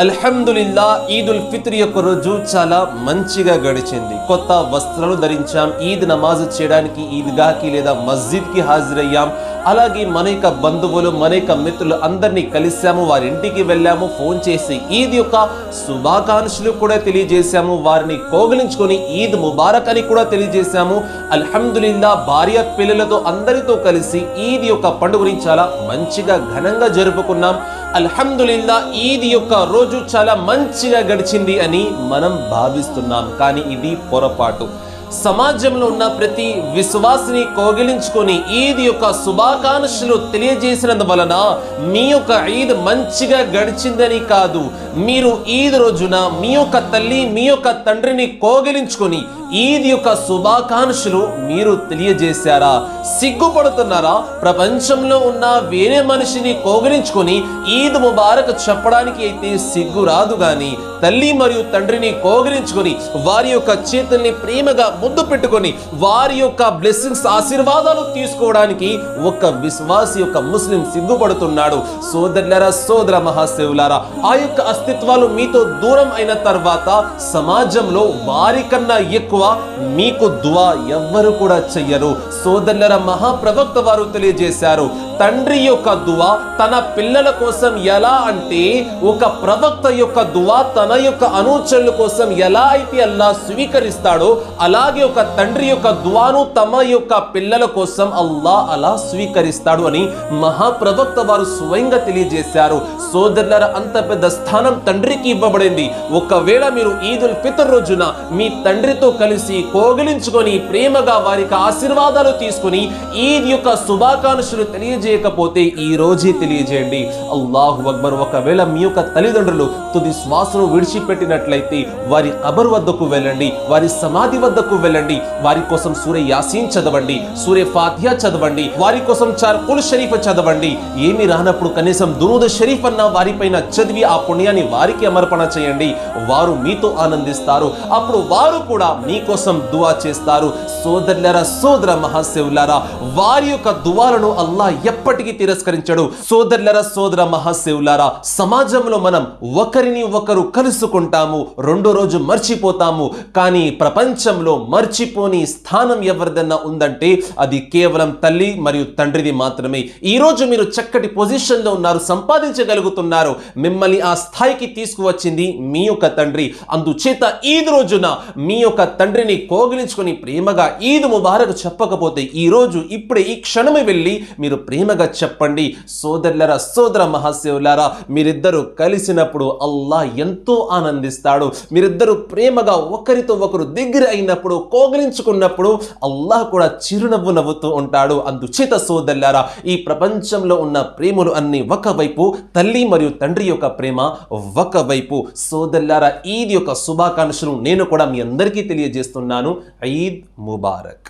అల్హమ్దులిల్లా ఈద్ ఉల్ ఫిత్ర్ యొక్క రోజు చాలా మంచిగా గడిచింది. కొత్త వస్త్రాలు ధరించాం ఈద్ నమాజ్ చేయడానికి ఈద్గాకి లేదా మస్జిద్కి హాజరయ్యాం. అలాగే మన యొక్క బంధువులు మన యొక్క మిత్రులు అందరినీ కలిసాము వారి ఇంటికి వెళ్ళాము ఫోన్ చేసి ఈద్ యొక్క శుభాకాంక్షలు కూడా తెలియజేశాము వారిని కోగిలించుకొని ఈద్ ముబారక్ అని కూడా తెలియజేశాము. అల్హమ్దుల్లా భార్య పిల్లలతో అందరితో కలిసి ఈద్ యొక్క పండుగని చాలా మంచిగా ఘనంగా జరుపుకున్నాం. అల్హమ్దుల్లా ఈద్ యొక్క రోజు చాలా మంచిగా గడిచింది అని మనం భావిస్తున్నాం. కానీ ఇది పొరపాటు. సమాజంలో ఉన్న ప్రతి విశ్వాసిని కోగిలించుకొని ఈద్ యొక్క శుభాకాంక్షలు తెలియజేసినందువలన మీ యొక్క ఈద్ మంచిగా గడిచిందని కాదు. మీరు ఈద్ రోజున మీ యొక్క తల్లి మీ యొక్క తండ్రిని కోగిలించుకొని ఈద్ యొక్క శుభాకాంక్షలు మీరు తెలియజేశారా? సిగ్గుపడుతున్నారా? ప్రపంచంలో ఉన్న వేరే మనిషిని కోగిలించుకొని ఈద్ ముబారక్ చెప్పడానికి అయితే సిగ్గు రాదు గాని తల్లి మరియు తండ్రిని కోగిలించుకొని వారి యొక్క చేతుల్ని ప్రేమగా ముద్దు పెట్టుకొని వారి యొక్క బ్లెస్సింగ్స్ ఆశీర్వాదాలు తీసుకోవడానికి ఒక విశ్వాసి యొక్క ముస్లిం సిగ్గుపడుతున్నాడు. సోదరులరా సోదర మహాశివులారా ఆ యొక్క అస్తిత్వాలు మీతో దూరం అయిన తర్వాత సమాజంలో వారికన్నా ఎక్కువ మీకు దువా ఎవ్వరు కూడా చెయ్యరు. సోదరుల మహాప్రవక్త వారు తెలియజేశారు. తండ్రి యొక్క దువా తన పిల్లల కోసం ఎలా అంటే ఒక ప్రవక్త యొక్క దువా తన యొక్క అనుచరుల కోసం ఎలా అయితే అల్లా స్వీకరిస్తాడో అలాగే ఒక తండ్రి యొక్క దువాను తమ యొక్క పిల్లల కోసం అల్లా అలా స్వీకరిస్తాడు అని మహాప్రవక్త వారు స్వయంగా తెలియజేశారు. సోదరులర అంత పెద్ద స్థానం తండ్రికి ఇవ్వబడింది. ఒకవేళ మీరు ఈదుల్ ఫితర్ రోజున మీ తండ్రితో కలిసి కోగిలించుకొని ప్రేమగా వారికి ఆశీర్వాదాలు తీసుకుని ఈద్ యొక్క శుభాకాంక్షలు తెలియజేయకపోతే ఈ రోజే తెలియజేయండి. అల్లాహు అక్బర్ ఒకవేళ మీ యొక్క తల్లిదండ్రులు తుది శ్వాసను విడిచిపెట్టినట్లయితే వారి కబర్ వద్దకు వెళ్ళండి వారి సమాధి వద్దకు వెళ్ళండి వారి కోసం సూర్య యాసీన్ చదవండి సూర్య ఫాతిహా చదవండి వారి కోసం చార్ కుల్ షరీఫ్ చదవండి. ఏమి రానప్పుడు కనీసం దురూద్ షరీఫ్ అన్న వారిపైన చదివి ఆ పుణ్యాన్ని వారికి అమర్పణ చేయండి. వారు మీతో ఆనందిస్తారు. అప్పుడు వారు కూడా మీకోసం దువా చేస్తారు. సోదరులరా సోదర మహాశివులారా వారి యొక్క దువాలను అల్లా ఎప్పటికీ తిరస్కరించడు. సోదరులరా సోదర మహాశివులారా సమాజంలో మనం ఒకరిని ఒకరు కలుసుకుంటాము రెండో రోజు మర్చిపోతాము. కానీ ప్రపంచంలో మర్చిపోని స్థానం ఎవరిదన్నా ఉందంటే అది కేవలం తల్లి మరియు తండ్రిది మాత్రమే. ఈ రోజు మీరు చక్కటి పొజిషన్లో ఉన్నారు సంపాదించగలుగుతున్నారు. మిమ్మల్ని ఆ స్థాయికి తీసుకువచ్చింది మీ యొక్క తండ్రి. అందుచేత ఈద్ రోజున మీ యొక్క తండ్రిని కోగిలించుకొని ప్రేమగా ఈద్ ముబారక్ చెప్పకపోతే ఈ రోజు ఇప్పుడే ఈ క్షణమే వెళ్ళి మీరు ప్రేమ ప్రేమగా చెప్పండి. సోదరులరా సోదర మహాశివులారా మీరిద్దరూ కలిసినప్పుడు అల్లా ఎంతో ఆనందిస్తాడు. మీరిద్దరూ ప్రేమగా ఒకరితో ఒకరు దగ్గర అయినప్పుడు కోగలించుకున్నప్పుడు అల్లాహ్ కూడా చిరునవ్వు నవ్వుతూ ఉంటాడు. అందుచేత సోదరులారా ఈ ప్రపంచంలో ఉన్న ప్రేమలు అన్ని ఒకవైపు తల్లి మరియు తండ్రి యొక్క ప్రేమ ఒకవైపు. సోదరులారా ఈద్ యొక్క శుభాకాంక్షలు నేను కూడా మీ అందరికీ తెలియజేస్తున్నాను. ఈద్ ముబారక్.